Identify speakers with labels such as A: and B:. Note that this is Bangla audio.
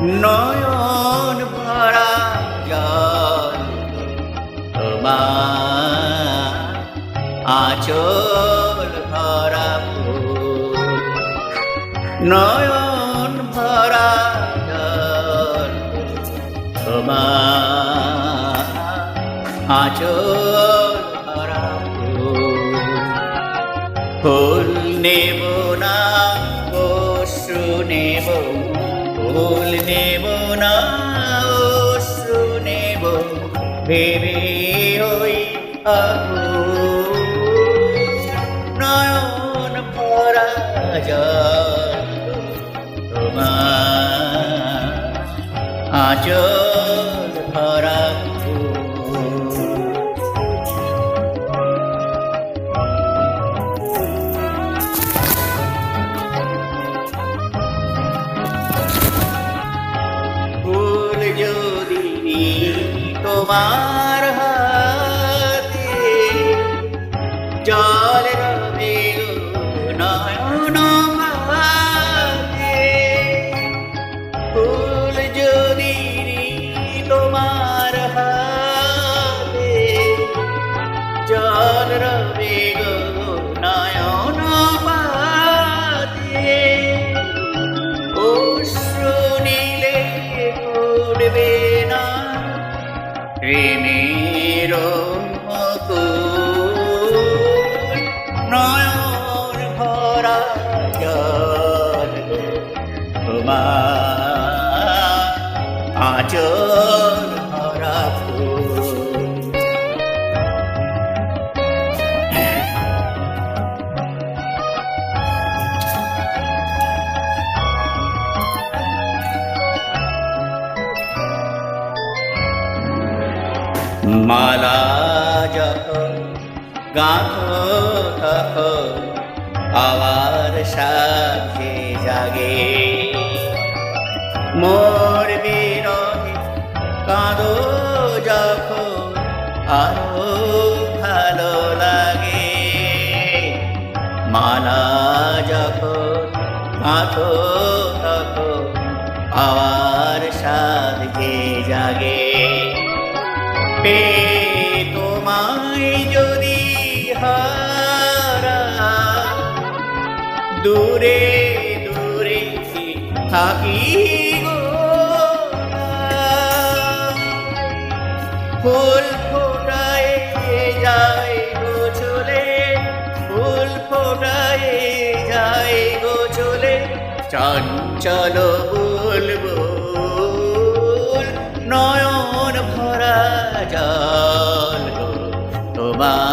A: নয়ন ভরা জল তোমার আচল ভরা নয়ন ভরা জল তোমার আচল ভরা ফুল। নেব না অশ্রু নেব ফুল নেব না অশ্রু নেব ভেবে আকুল। নয়ন ভরা তোমার আচল ভরা। যদি তোমার হাতে জল রবে নয়ন ভাতে ফুল যদি তোমার হাতে জল রবে নয়ন তোমার আচল ভরা মালা যখন গাঁথো তখন আবার সাথে জাগে। মোর বিরহে কাঁদো যখন আরও ভালো লাগে। মালা যখন গাঁথো তখন আবার সাথে জাগে। পে তোমায় যদি হারা, দূরে দূরে থাকি ফুল ফোটায় যায় গো চলে, ফুল ফোটায় যায় গো চলে চঞ্চল বলব, নয়ন ভরা জল তোমার